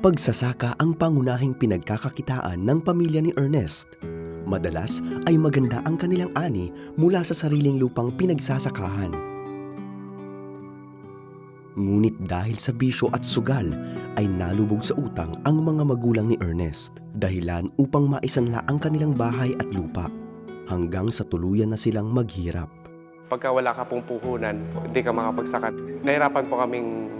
Pagsasaka ang pangunahing pinagkakakitaan ng pamilya ni Ernest. Madalas ay maganda ang kanilang ani mula sa sariling lupang pinagsasakahan. Ngunit dahil sa bisyo at sugal ay nalubog sa utang ang mga magulang ni Ernest. Dahilan upang maisanla ang kanilang bahay at lupa hanggang sa tuluyan na silang maghirap. Pagka wala ka pong puhunan, hindi ka makapagsakat. Nahirapan po kaming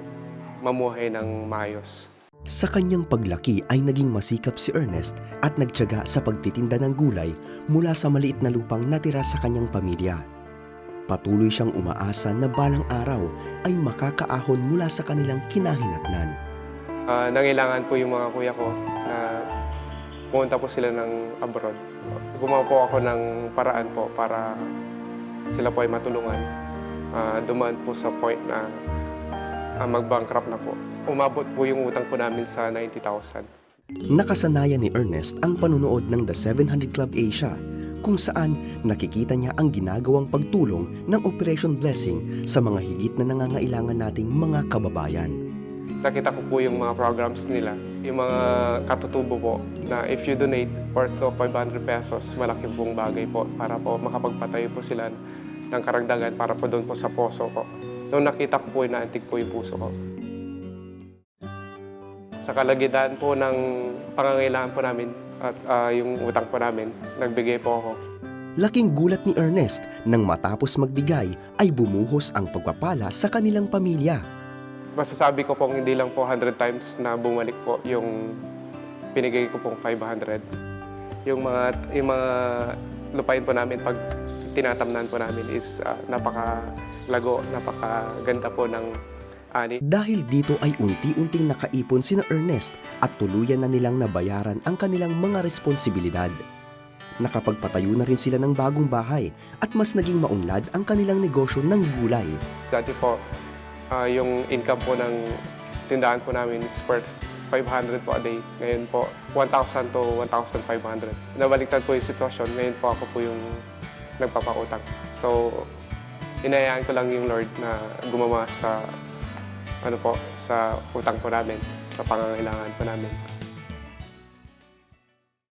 mamuhay ng maayos. Sa kanyang paglaki ay naging masikap si Ernest at nagtyaga sa pagtitinda ng gulay mula sa maliit na lupang natira sa kanyang pamilya. Patuloy siyang umaasa na balang araw ay makakaahon mula sa kanilang kinahinatnan. Ah, nangailangan po yung mga kuya ko na pumunta po sila ng abroad. Gumawa po ako ng paraan po para sila po ay matulungan. Ah, dumaan po sa point na ah, mag-bankrupt na po. Umabot po yung utang po namin sa 90,000. Nakasanayan ni Ernest ang panunood ng The 700 Club Asia kung saan nakikita niya ang ginagawang pagtulong ng Operation Blessing sa mga higit na nangangailangan nating mga kababayan. Nakita ko po yung mga programs nila, yung mga katutubo po, na if you donate worth of 500 pesos, malaki pong bagay po para po makapagpatayo po sila ng karagdagan para po doon po sa poso ko. Nung nakita ko po, inaantig po yung puso ko. Sa kalagitnaan po ng pangangailangan po namin at ah, yung utang po namin, nagbigay po ako. Laking gulat ni Ernest nang matapos magbigay ay bumuhos ang pagpapala sa kanilang pamilya. Masasabi ko pong hindi lang po 100 times na bumalik po yung pinigay ko pong 500. Yung mga, yung mga lupain po namin pag tinatamnan po namin is ah, napakalago, napakaganda po ng ani. Dahil dito ay unti-unting nakaipon sina Ernest at tuluyan na nilang nabayaran ang kanilang mga responsibilidad. Nakapagpatayo na rin sila ng bagong bahay at mas naging maunlad ang kanilang negosyo ng gulay. Dati po, ah, yung income po ng tindahan po namin is worth 500 po a day. Ngayon po, 1,000 to 1,500. Nabaliktad po yung sitwasyon. Ngayon po ako po yung nagpapautang. So, inayaan ko lang yung Lord na gumawa sa ano po, sa utang po namin, sa pangangailangan po namin.